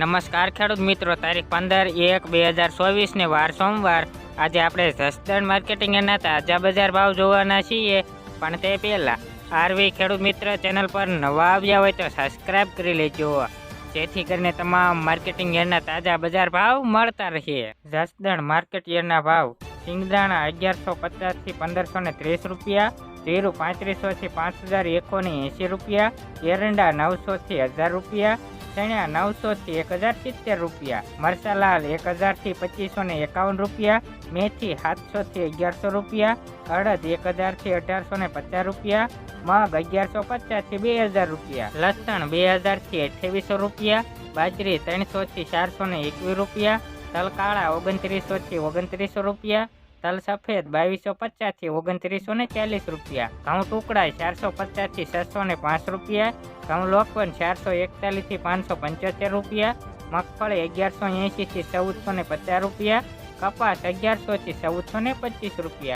નમસ્કાર ખેડૂત મિત્રો, તારીખ પંદર એક બે હજાર ચોવીસને વાર સોમવાર. આજે આપણે જસદણ માર્કેટિંગ એના તાજા બજાર ભાવ જોવાના છીએ. પણ તે પહેલાં, આરવી ખેડૂત મિત્ર ચેનલ પર નવા આવ્યા હોય તો સબસ્ક્રાઈબ કરી લેજો. જેથી કરીને તમામ માર્કેટિંગ યરના તાજા બજાર ભાવ મળતા રહે. જસદણ માર્કેટ યરના ભાવ સિંગદાણા અગિયારસો પચાસથી પંદરસો ને ત્રીસ રૂપિયા, જીરું પાંત્રીસોથી પાંચ હજાર એકસો ને એંસી રૂપિયા, એરંડા નવસોથી હજાર રૂપિયા ચણ્યા નવસોથી એક હજાર સિત્તેર રૂપિયા મરચાલાલ એક હજારથી પચીસો ને એકાવન રૂપિયા, મેથી સાતસોથી અગિયારસો રૂપિયા, અડદ એક હજારથી અઢારસો ને પચાસ રૂપિયા, મગ અગિયારસો પચાસથી બે હજાર રૂપિયા, લસણ બે હજારથી અઠ્યાવીસો રૂપિયા, બાજરી ત્રણસોથી ચારસો ને એકવીસ રૂપિયા, તલકાળા ઓગણત્રીસો ઓગણત્રીસોથી ઓગણત્રીસો રૂપિયા તલ સફેદ બાવીસો પચાસથી ઓગણત્રીસો ને ચાલીસ રૂપિયા. ઘઉં ટુકડા ચારસો પચાસથી છસો ને પાંચ રૂપિયા. ઘઉં લોકવન ચારસો એકતાલીસથી પાંચસો પંચોતેર રૂપિયા. મગફળી અગિયારસો એંશીથી ચૌદસો ને પચાસ રૂપિયા. કપાસ અગિયારસોથી ચૌદસો ને પચીસ રૂપિયા.